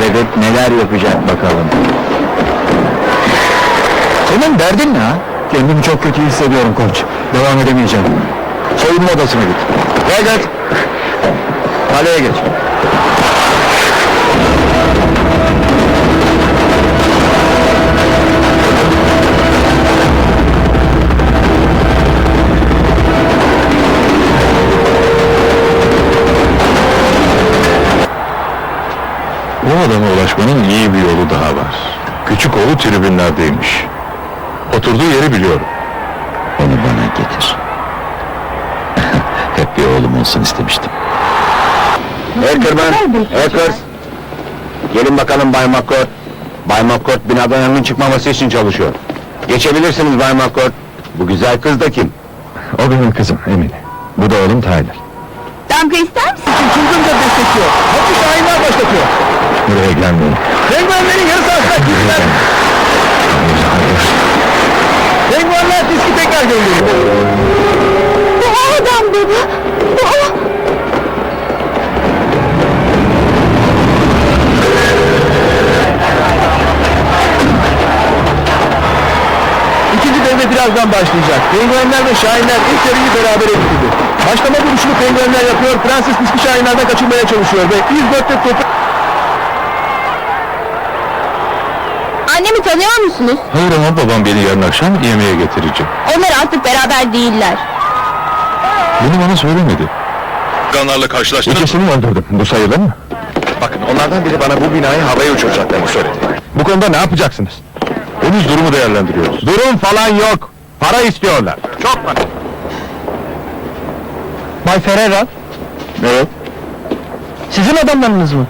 edip neler yapacak bakalım. Senin derdin ne ha? Kendimi çok kötü hissediyorum koç. Devam edemeyeceğim. Soyunma odasına git. Gel. Kaleye geç. Bu adama ulaşmanın iyi bir yolu daha var. Küçük oğlu tribünlerdeymiş. Oturduğu yeri biliyorum. Onu bana getir. Hep bir oğlum olsun istemiştim. Ackerman, Hackers. Gelin bakalım Bay McCord. Bay McCord binadan yangın çıkmaması için çalışıyor. Geçebilirsiniz Bay McCord. Bu güzel kız da kim? O benim kızım Emine. Bu da oğlum Tyler. Damga ister misin? Çılgınca destekliyor. Hapis şahinler başlatıyor. Buraya gelmeyin. Penguenlerin yarı sahasına gittiler. Penguenler diski tekrar gönderiyor. Bu o adam baba. Bu o. İkinci devre birazdan başlayacak. Penguenler ve Şahinler ilk yarıyı beraber bitirdi. Başlama vuruşunu Penguenler yapıyor. Prenses diski Şahinlerden kaçırmaya çalışıyor ve 104'te topu... tanıyor musunuz? Hayır ama babam beni yarın akşam yemeğe getirecek. Onlar artık beraber değiller. Bunu bana söylemedi. Kanlarla karşılaştınız İkisini öldürdüm. Bu sayılır mı? Bakın onlardan biri bana bu binayı havaya uçuracaklarını söyledi. Bu konuda ne yapacaksınız? Henüz durumu değerlendiriyoruz. Durum falan yok. Para istiyorlar. Çok para. Bay Ferreira, Evet. sizin adamlarınız mı?